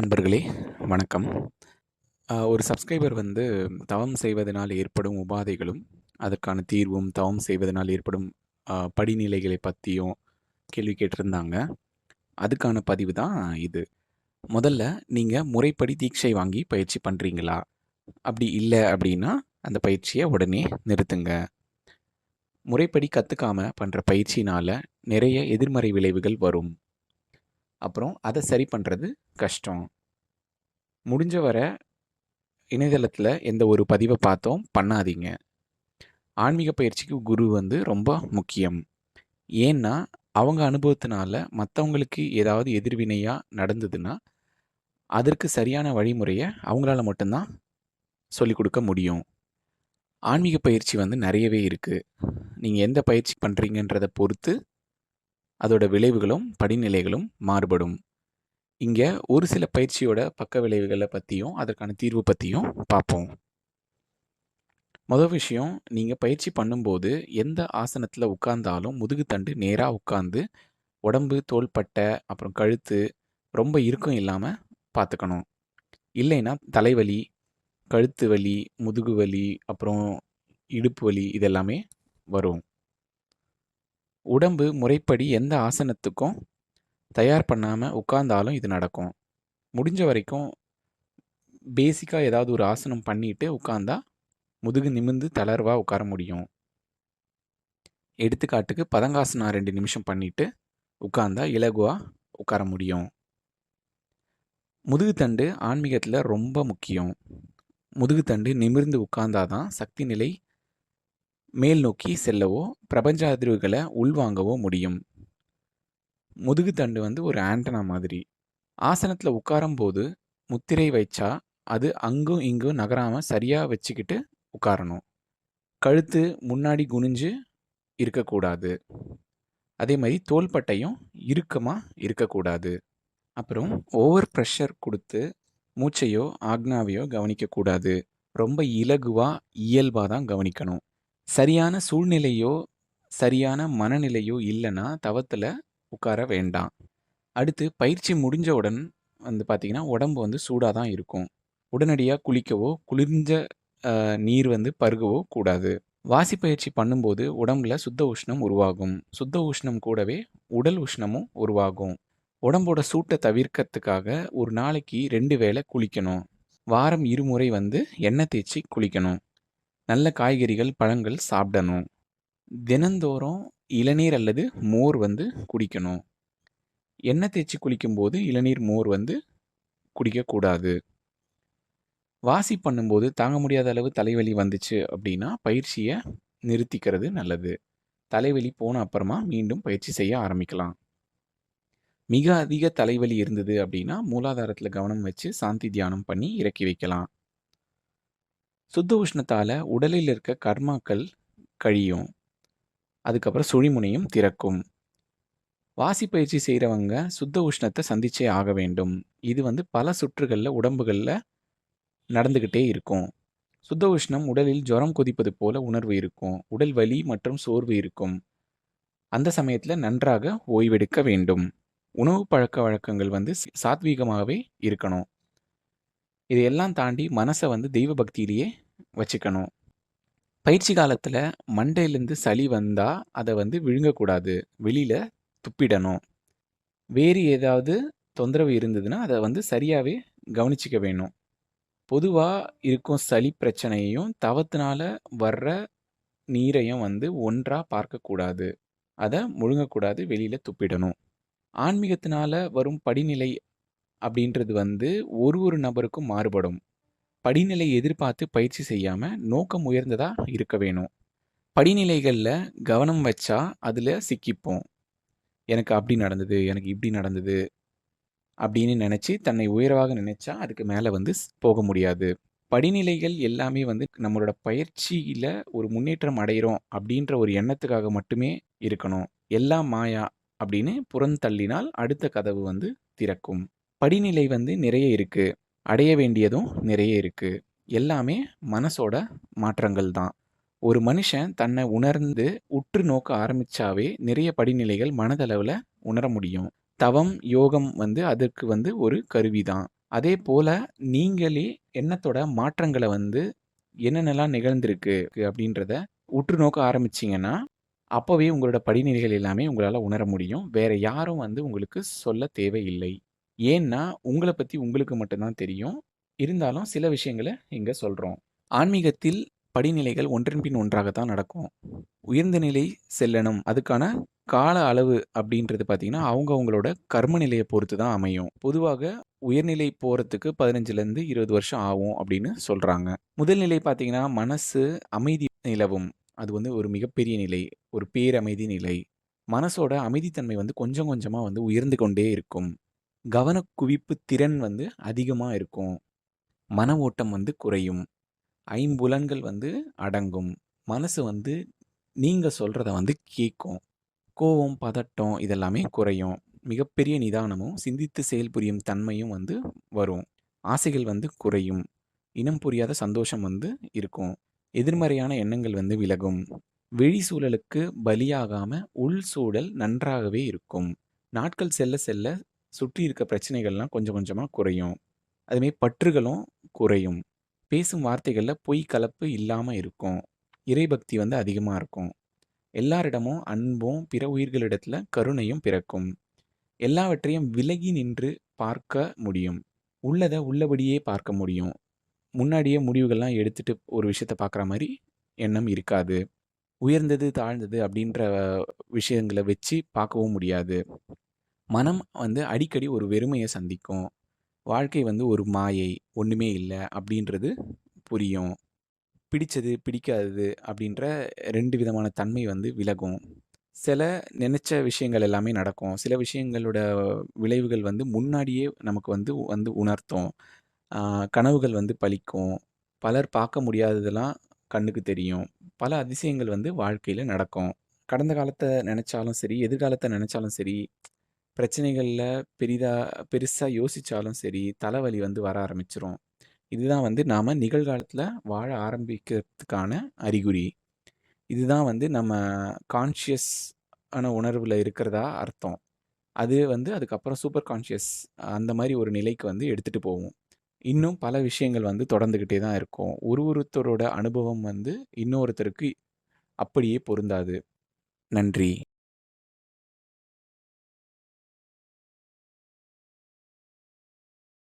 அன்பர்களே வணக்கம். ஒரு சப்ஸ்கிரைபர் வந்து தவம் செய்வதனால் ஏற்படும் உபாதைகளும், அதற்கான தீர்வும், தவம் செய்வதனால் ஏற்படும் படிநிலைகளை பற்றியும் கேள்வி கேட்டிருந்தாங்க. அதுக்கான பதிவு தான் இது. முதல்ல நீங்கள் முறைப்படி தீட்சை வாங்கி பயிற்சி பண்ணுறீங்களா அப்படி இல்லை அப்படின்னா, அந்த பயிற்சியை உடனே நிறுத்துங்க. முறைப்படி கற்றுக்காமல் பண்ணுற பயிற்சினால் நிறைய எதிர்மறை விளைவுகள் வரும். அப்புறம் அதை சரி பண்ணுறது கஷ்டம். முடிஞ்ச வர இணையதளத்தில் எந்த ஒரு பதிவை பார்த்தோம் பண்ணாதீங்க. ஆன்மீக பயிற்சிக்கு குரு வந்து ரொம்ப முக்கியம். ஏன்னா, அவங்க அனுபவத்தினால மற்றவங்களுக்கு ஏதாவது எதிர்வினையாக நடந்ததுன்னா, அதற்கு சரியான வழிமுறையை அவங்களால மட்டும்தான் சொல்லிக் கொடுக்க முடியும். ஆன்மீக பயிற்சி வந்து நிறையவே இருக்குது நீங்கள் எந்த பயிற்சி பண்ணுறீங்கன்றதை பொறுத்து, அதோட விளைவுகளும், படிநிலைகளும் மாறுபடும். இங்கே ஒரு சில பயிற்சியோட பக்க விளைவுகளை பற்றியும் அதற்கான தீர்வு பற்றியும் பார்ப்போம். முதல் விஷயம், நீங்கள் பயிற்சி பண்ணும்போது எந்த ஆசனத்தில் உட்கார்ந்தாலும் முதுகுத்தண்டு நேராக உட்கார்ந்து, உடம்பு, தோள்பட்டை, அப்புறம் கழுத்து ரொம்ப இறுக்கம் இல்லாமல் பார்த்துக்கணும். இல்லைன்னா தலைவலி, கழுத்து வலி, முதுகு வலி, அப்புறம் இடுப்பு வலி இதெல்லாமே வரும். உடம்பு முறைப்படி எந்த ஆசனத்துக்கும் தயார் பண்ணாமல் உட்கார்ந்தாலும் இது நடக்கும். முடிஞ்ச வரைக்கும் பேசிக்காக ஏதாவது ஒரு ஆசனம் பண்ணிட்டு உட்காந்தா முதுகு நிமிர்ந்து தளர்வாக உட்கார முடியும். எடுத்துக்காட்டுக்கு பதங்காசனா ரெண்டு நிமிஷம் பண்ணிட்டு, உட்கார்ந்தா இலகுவாக உட்கார முடியும். முதுகுத்தண்டு ஆன்மீகத்தில் ரொம்ப முக்கியம். முதுகுத்தண்டு நிமிர்ந்து உட்கார்ந்தாதான் சக்தி நிலை மேல் நோக்கி செல்லவோ, பிரபஞ்ச அதிர்வுகளை உள்வாங்கவோ முடியும். முதுகுத்தண்டு வந்து ஒரு ஆண்டனா மாதிரி. ஆசனத்தில் உட்காரும்போது முத்திரை வைச்சா, அது அங்கும் இங்கும் நகராமல் சரியாக வச்சுக்கிட்டு உட்காரணும். கழுத்து முன்னாடி குனிஞ்சு இருக்கக்கூடாது. அதே மாதிரி தோள்பட்டையும் இறுக்கமாக இருக்கக்கூடாது. அப்புறம் ஓவர் ப்ரெஷர் கொடுத்து மூச்சையோ, ஆக்னாவையோ கவனிக்கக்கூடாது. ரொம்ப இலகுவாக இயல்பாக தான் கவனிக்கணும். சரியான சூழ்நிலையோ, சரியான மனநிலையோ இல்லைன்னா தவத்தில் உட்கார வேண்டாம். அடுத்து பயிற்சி முடிஞ்சவுடன் வந்து பார்த்திங்கன்னா உடம்பு வந்து சூடாக தான் இருக்கும். உடனடியாக குளிக்கவோ, குளிர்ந்த நீர் வந்து பருகவோ கூடாது. வாசி பயிற்சி பண்ணும்போது உடம்புல சுத்த உஷ்ணம் உருவாகும். சுத்த உஷ்ணம் கூடவே உடல் உஷ்ணமும் உருவாகும். உடம்போட சூட்டை தவிர்க்கிறதுக்காக ஒரு நாளைக்கு ரெண்டு வேளை குளிக்கணும். வாரம் இருமுறை வந்து எண்ணெய் தேய்ச்சி குளிக்கணும். நல்ல காய்கறிகள், பழங்கள் சாப்பிடணும். தினந்தோறும் இளநீர் அல்லது மோர் வந்து குடிக்கணும். எண்ணெய் தேய்ச்சி குளிக்கும்போது இளநீர், மோர் வந்து குடிக்கக்கூடாது. வாசி பண்ணும்போது தாங்க முடியாத அளவு தலைவலி வந்துச்சு அப்படின்னா, பயிற்சியை நிறுத்திக்கிறது நல்லது. தலைவலி போன அப்புறமா மீண்டும் பயிற்சி செய்ய ஆரம்பிக்கலாம். மிக அதிக தலைவலி இருந்தது அப்படின்னா, மூலாதாரத்தில் கவனம் வச்சு சாந்தி தியானம் பண்ணி இறக்கி வைக்கலாம். சுத்த உஷ்ணத்தால் உடலில் இருக்க கர்மாக்கள் கழியும். அதுக்கப்புறம் சுழிமுனையும் திறக்கும். வாசி பயிற்சி சுத்த உஷ்ணத்தை சந்திச்சே ஆக வேண்டும். இது வந்து பல சுற்றுகளில் உடம்புகளில் நடந்துக்கிட்டே இருக்கும். சுத்த உஷ்ணம் உடலில் ஜுரம் கொதிப்பது போல உணர்வு இருக்கும். உடல் வலி மற்றும் சோர்வு இருக்கும். அந்த சமயத்தில் நன்றாக ஓய்வெடுக்க வேண்டும். உணவு பழக்க வழக்கங்கள் வந்து சாத்வீகமாகவே இருக்கணும். இதையெல்லாம் தாண்டி மனசை வந்து தெய்வ பக்தியிலேயே வச்சுக்கணும். பயிற்சி காலத்தில் மண்டையிலேருந்து சளி வந்தால் அதை வந்து விழுங்கக்கூடாது. வெளியில் துப்பிடணும். வேறு ஏதாவது தொந்தரவு இருந்ததுன்னா, அதை வந்து சரியாகவே கவனிச்சிக்க வேணும். பொதுவாக இருக்கும் சளி பிரச்சனையையும், தவத்தினால வர்ற நீரையும் வந்து ஒன்றாக பார்க்கக்கூடாது. அதை முழுங்கக்கூடாது. வெளியில் துப்பிடணும். ஆன்மீகத்தினால வரும் படிநிலை அப்படின்றது வந்து ஒரு ஒரு நபருக்கும் மாறுபடும். படிநிலை எதிர்பார்த்து பயிற்சி செய்யாமல் நோக்கம் உயர்ந்ததாக இருக்க வேணும். படிநிலைகளில் கவனம் வச்சா அதில் சிக்கிப்போம். எனக்கு அப்படி நடந்தது, எனக்கு இப்படி நடந்தது அப்படின்னு நினச்சி தன்னை உயர்வாக நினச்சா அதுக்கு மேலே வந்து ஸ் போக முடியாது. படிநிலைகள் எல்லாமே வந்து நம்மளோட பயிற்சியில் ஒரு முன்னேற்றம் அடைகிறோம் அப்படின்ற ஒரு எண்ணத்துக்காக மட்டுமே இருக்கணும். எல்லாம் மாயா அப்படின்னு புறந்தள்ளினால் அடுத்த கதவு வந்து திறக்கும். படிநிலை வந்து நிறைய இருக்குது அடைய வேண்டியதும் நிறைய இருக்குது எல்லாமே மனசோட மாற்றங்கள் தான். ஒரு மனுஷன் தன்னை உணர்ந்து உற்று நோக்க ஆரம்பித்தாவே நிறைய படிநிலைகள் மனதளவில் உணர முடியும். தவம், யோகம் வந்து அதற்கு வந்து ஒரு கருவி தான். அதே போல் நீங்களே எண்ணத்தோட மாற்றங்களை வந்து என்னென்னலாம் நிகழ்ந்திருக்கு அப்படின்றத உற்று நோக்க ஆரம்பிச்சிங்கன்னா அப்போவே உங்களோட படிநிலைகள் எல்லாமே உங்களால் உணர முடியும். வேற யாரும் வந்து உங்களுக்கு சொல்ல தேவையில்லை. ஏன்னா, உங்களை பற்றி உங்களுக்கு மட்டும்தான் தெரியும். இருந்தாலும் சில விஷயங்களை இங்கே சொல்கிறோம் ஆன்மீகத்தில் படிநிலைகள் ஒன்றன் பின் ஒன்றாக தான் நடக்கும். உயர்ந்த நிலை செல்லணும். அதுக்கான கால அளவு அப்படின்றது பார்த்தீங்கன்னா, அவங்க அவங்களோட கர்ம நிலையை பொறுத்து தான் அமையும். பொதுவாக உயர்நிலை போகிறதுக்கு பதினஞ்சுலேருந்து இருபது வருஷம் ஆகும் அப்படின்னு சொல்கிறாங்க முதல் நிலை பார்த்திங்கன்னா மனசு அமைதி நிலவும். அது வந்து ஒரு மிகப்பெரிய நிலை. ஒரு பேரமைதி நிலை. மனசோட அமைதித்தன்மை வந்து கொஞ்சம் கொஞ்சமாக வந்து உயர்ந்து கொண்டே இருக்கும். கவனக்குவிப்பு திறன் வந்து அதிகமாக இருக்கும். மன ஓட்டம் வந்து குறையும். ஐம்புலன்கள் வந்து அடங்கும். மனசு வந்து நீங்கள் சொல்கிறத வந்து கேட்கும். கோவம், பதட்டம் இதெல்லாமே குறையும். மிகப்பெரிய நிதானமும், சிந்தித்து செயல்புரியும் தன்மையும் வந்து வரும். ஆசைகள் வந்து குறையும். இனம் புரியாத சந்தோஷம் வந்து இருக்கும். எதிர்மறையான எண்ணங்கள் வந்து விலகும். வெளி சூழலுக்கு பலியாகாம உள் சூழல் நன்றாகவே இருக்கும். நாட்கள் செல்ல செல்ல சுற்றி இருக்க பிரச்சனைகள்லாம் கொஞ்சம் கொஞ்சமாக குறையும். அதுமாரி பற்றுகளும் குறையும். பேசும் வார்த்தைகளில் பொய் கலப்பு இல்லாமல் இருக்கும். இறைபக்தி வந்து அதிகமாக இருக்கும். எல்லாரிடமும் அன்பும், பிற உயிர்களிடத்தில் கருணையும் பிறக்கும். எல்லாவற்றையும் விலகி நின்று பார்க்க முடியும். உள்ளதை உள்ளபடியே பார்க்க முடியும். முன்னாடியே முடிவுகள்லாம் எடுத்துட்டு ஒரு விஷயத்த பார்க்குற மாதிரி எண்ணம் இருக்காது. உயர்ந்தது, தாழ்ந்தது அப்படின்ற விஷயங்களை வச்சு பார்க்கவும் முடியாது. மனம் வந்து அடிக்கடி ஒரு வெறுமையை சந்திக்கும். வாழ்க்கை வந்து ஒரு மாயை, ஒன்றுமே இல்லை அப்படின்றது புரியும். பிடிச்சது, பிடிக்காதது அப்படின்ற ரெண்டு விதமான தன்மை வந்து விலகும். சில நினச்ச விஷயங்கள் எல்லாமே நடக்கும். சில விஷயங்களோட விளைவுகள் வந்து முன்னாடியே நமக்கு வந்து வந்து உணர்த்தும். கனவுகள் வந்து பலிக்கும். பலர் பார்க்க முடியாததெல்லாம் கண்ணுக்கு தெரியும். பல அதிசயங்கள் வந்து வாழ்க்கையில் நடக்கும். கடந்த காலத்தை நினச்சாலும் சரி, எதிர்காலத்தை நினச்சாலும் சரி, பிரச்சனைகளில் பெரிதாக பெருசாக யோசித்தாலும் சரி, தலைவலி வந்து வர ஆரம்பிச்சிரும் இதுதான் வந்து நாம் நிகழ்காலத்தில் வாழ ஆரம்பிக்கிறதுக்கான அறிகுறி. இதுதான் வந்து நம்ம கான்ஷியஸ் ஆன உணர்வில் இருக்கிறதா அர்த்தம். அது வந்து அதுக்கப்புறம் சூப்பர் கான்ஷியஸ் அந்த மாதிரி ஒரு நிலைக்கு வந்து எடுத்துகிட்டு போகும். இன்னும் பல விஷயங்கள் வந்து தொடர்ந்துக்கிட்டே தான் இருக்கும். ஒரு ஒருத்தரோட அனுபவம் வந்து இன்னொருத்தருக்கு அப்படியே பொருந்தாது. நன்றி.